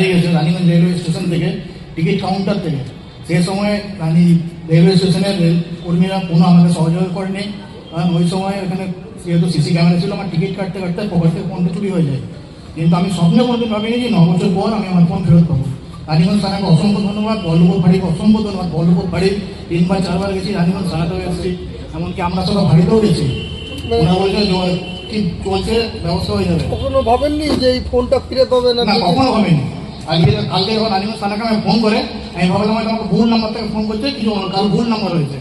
হারিয়ে গেছে Raniganj railway station থেকে টিকিট কাউন্টার থেকে। সে সময় রানী রেলওয়ে স্টেশনের রেল কর্মীরা কোনো আমাকে সহযোগিতা করেনি। কারণ ওই সময় এখানে যেহেতু সিসি ক্যামেরা ছিল আমার টিকিট কাটতে কাটতে পকেট থেকে ফোনটা চুরি হয়ে যায়। কিন্তু আমি স্বপ্নে কোনোদিন ভাবিনি যে ন বছর পর আমি আমার ফোন ফেরত পাবো। রানীগঞ্জ থানাকে অসংখ্য ধন্যবাদ বল্লভপুর বাড়িকে অসংখ্য ধন্যবাদ বল্লভপুর বাড়ির তিনবার চারবার গেছি রানীগঞ্জ থানাতেও এসেছি এমনকি আমরা সবাই বাড়িতেও গেছি। ওরা বলছে কি চলছে ব্যবস্থা হয়ে যাবে। কখনো ভাবেননি যে এই ফোনটা ফিরে পাবেন না কখনো ভাবিনি। আজকে কালকে যখন রানীগঞ্জ থানাকে আমি ফোন করে আমি ভাবলাম হয়তো আমাকে ভুল নাম্বার থেকে ফোন করছে কিছু কাল ভুল নাম্বার হয়েছে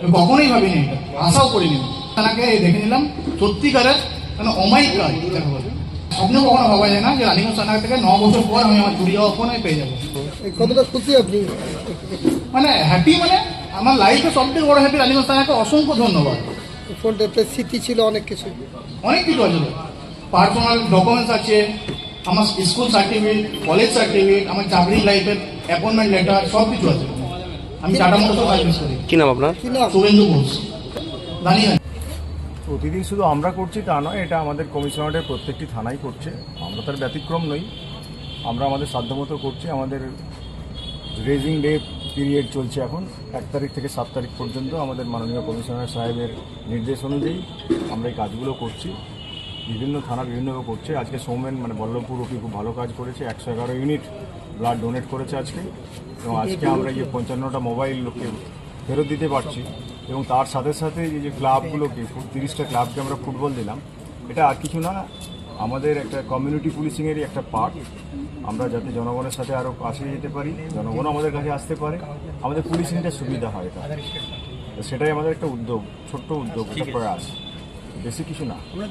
আমি কখনোই ভাবিনি আশাও করিনি। থানাকে দেখে নিলাম সত্যিকারের মানে অমায়িক কাজ যাকে স্বপ্নে কখনো ভাবা যায় না যে রানীগঞ্জ থানা থেকে ন বছর পর আমি আমার চুরি যাওয়া ফোন আমি পেয়ে যাব। এই কতটা খুশি আপনি? মানে হ্যাপি মানে আমার লাইফে সব থেকে বড় হ্যাপি রানীগঞ্জ থানাকে অসংখ্য ধন্যবাদ। এই ফোনটাতে স্মৃতি ছিল অনেক কিছু। অনেক কিছু আছে। পার্সোনাল ডকুমেন্টস আছে আমার স্কুল সার্টিফিকেট কলেজ সার্টিফিকেট আমার চাকরি লাইফের অ্যাপয়েন্টমেন্ট লেটার সব কিছু আছে। আমি টাটা মোটরসও সার্ভিস করি। কি নাম আপনার? শুভেন্দু ঘোষ। জানি প্রতিদিন শুধু আমরা করছি তা নয় এটা আমাদের কমিশনারের প্রত্যেকটি থানাই করছে। আমরা তার ব্যতিক্রম নই। আমরা আমাদের সাধ্যমতো করছি। আমাদের রেজিং ডে পিরিয়ড চলছে এখন। এক তারিখ থেকে সাত তারিখ পর্যন্ত আমাদের মাননীয় কমিশনার সাহেবের নির্দেশ অনুযায়ী আমরা এই কাজগুলো করছি। বিভিন্ন থানা বিভিন্নভাবে করছে। আজকে সৌমেন মানে বল্লভপুর ওপি খুব ভালো কাজ করেছে। একশো এগারো ইউনিট ব্লাড ডোনেট করেছে আজকে। এবং আজকে আমরা যে পঞ্চান্নটা মোবাইল লোককে ফেরত দিতে পারছি এবং তার সাথে সাথে এই যে ক্লাবগুলোকে তিরিশটা ক্লাবকে আমরা ফুটবল দিলাম। এটা আর কিছু না আমাদের একটা কমিউনিটি পুলিশিংয়েরই একটা পার্ট আমরা যাতে জনগণের সাথে আরও কাছে যেতে পারি জনগণ আমাদের কাছে আসতে পারে। আমাদের পুলিশিংটা সুবিধা হয় তো সেটাই আমাদের একটা উদ্যোগ ছোট্ট উদ্যোগ প্রয়াস। বেশি কিছু না।